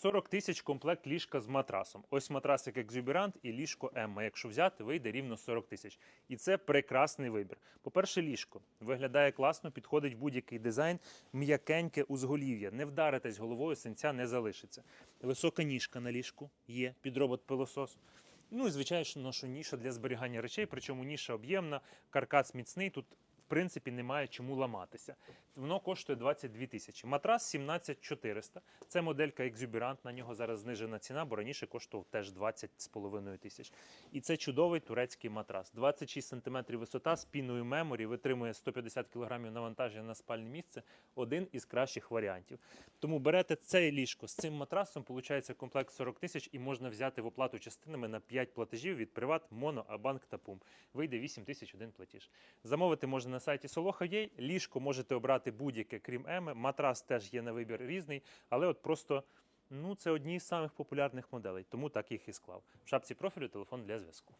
40 тисяч комплект ліжка з матрасом. Ось матрасик Exuberant і ліжко Емма. Якщо взяти, вийде рівно 40 тисяч. І це прекрасний вибір. По-перше, ліжко виглядає класно, підходить будь-який дизайн, м'якеньке узголів'я. Не вдаритесь головою, синця не залишиться. Висока ніжка на ліжку є під робот-пилосос. Ну і звичайно, що ніша для зберігання речей, причому ніша об'ємна, каркас міцний. Тут принципі немає чому ламатися. Воно коштує 22 тисячі. Матрас 17400. Це моделька Exuberant, на нього зараз знижена ціна, бо раніше коштував теж 20,5 тисяч. І це чудовий турецький матрас. 26 см висота з піною меморі, витримує 150 кг навантаження на спальне місце. Один із кращих варіантів. Тому берете це ліжко з цим матрасом, виходить комплект 40 тисяч і можна взяти в оплату частинами на 5 платежів від Приват, Моно, Абанк та Пум. Вийде 8 тисяч один платіж. Замовити можна на сайті Soloha.ua. Ліжко можете обрати будь-яке, крім Еми. Матрас теж є на вибір різний, але от просто ну, це одні з самих популярних моделей, тому так їх і склав. В шапці профілю телефон для зв'язку.